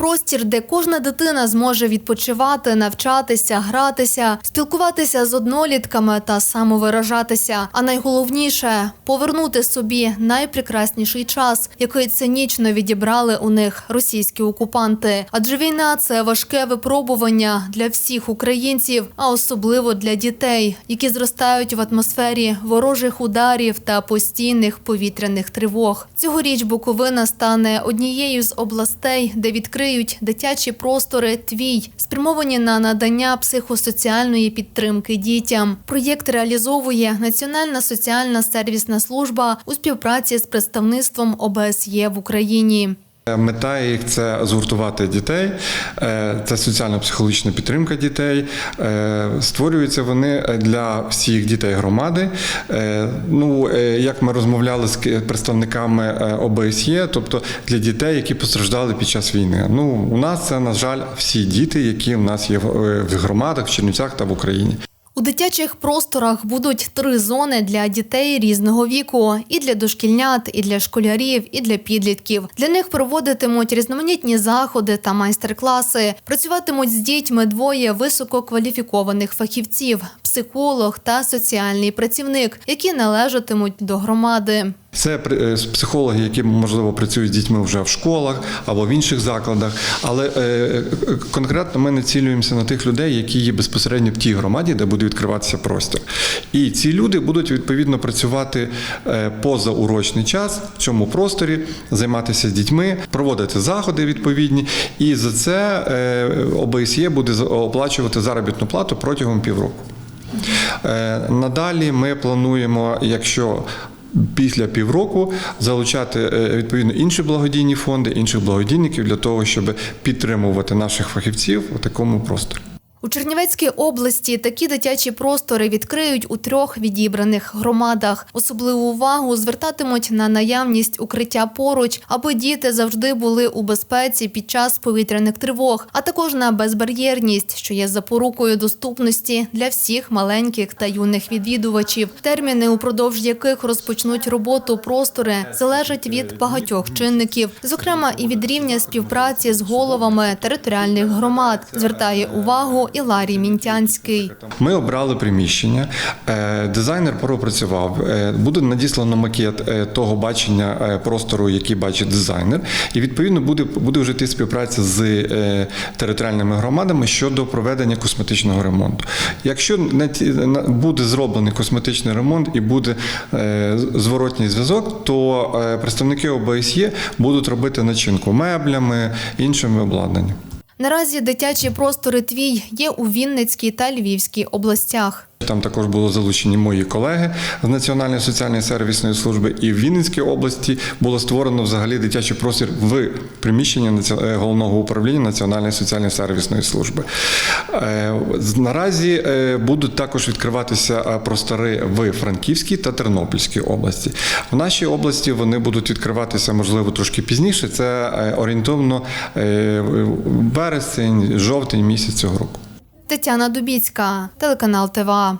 простір, де кожна дитина зможе відпочивати, навчатися, гратися, спілкуватися з однолітками та самовиражатися. А найголовніше повернути собі найпрекрасніший час, який цинічно відібрали у них російські окупанти. Адже війна це важке випробування для всіх українців, а особливо для дітей, які зростають в атмосфері ворожих ударів та постійних повітряних тривог. Цьогоріч Буковина стане однією з областей, де відкриють дитячі простори твій, спрямовані на надання психосоціальної підтримки дітям. Проєкт реалізовує Національна соціальна сервісна служба у співпраці з представництвом ОБСЄ в Україні. Мета їх це згуртувати дітей, е, це соціально-психологічна підтримка дітей. Е, Створюються вони для всіх дітей громади. Е, Ну, е, як ми розмовляли з представниками е, ОБСЄ, тобто для дітей, які постраждали під час війни. Ну, у нас це, на жаль, всі діти, які в нас є е, в громадах, в Чернівцях та в Україні. У дитячих просторах будуть три зони для дітей різного віку: і для дошкільнят, і для школярів, і для підлітків. Для них проводитимуть різноманітні заходи та майстер-класи. Працюватимуть з дітьми двоє висококваліфікованих фахівців: психолог та соціальний працівник, які належатимуть до громади. Це е, психологи, які можливо працюють з дітьми вже в школах або в інших закладах. Але е, е, конкретно ми націлюємося на тих людей, які є безпосередньо в тій громаді, де буде відкриватися простір. І ці люди будуть відповідно працювати е, поза час в цьому просторі, займатися з дітьми, проводити заходи відповідні. І за це ОБСЄ буде оплачувати заробітну плату протягом півроку. Е, Надалі ми плануємо, якщо Після півроку залучати е, відповідно інші благодійні фонди, інших благодійників для того, щоб підтримувати наших фахівців у такому просторі. У Чернівецькій області такі дитячі простори відкриють у трьох відібраних громадах. Особливу увагу звертатимуть на наявність укриття поруч, аби діти завжди були у безпеці під час повітряних тривог, а також на безбар'єрність, що є запорукою доступності для всіх маленьких та юних відвідувачів. Терміни, упродовж яких розпочнуть роботу простори, залежать від багатьох чинників, зокрема і від рівня співпраці з головами територіальних громад. Звертає увагу і Ларій Мінтянський. Ми обрали приміщення, е, дизайнер пропрацював. е, Буде надіслано макет е, того бачення простору, який бачить дизайнер, і відповідно буде, буде вже йти співпраця з територіальними громадами щодо проведення косметичного ремонту. Якщо буде зроблений косметичний ремонт і буде зворотній зв'язок, то представники ОБСЄ будуть робити начинку меблями, іншими обладнанням. Наразі дитячі простори твій є у Вінницькій та Львівській областях. Там також були залучені мої колеги з Національної соціальної сервісної служби, і в Вінницькій області було створено взагалі дитячий простір в приміщенні е, головного управління Національної соціальної сервісної служби. Е, Наразі е, будуть також відкриватися простори в Франківській та Тернопільській області. В нашій області вони будуть відкриватися можливо трошки пізніше. Це орієнтовно вересень, жовтень місяць цього року. Тетяна Дубіцька, телеканал ТВА.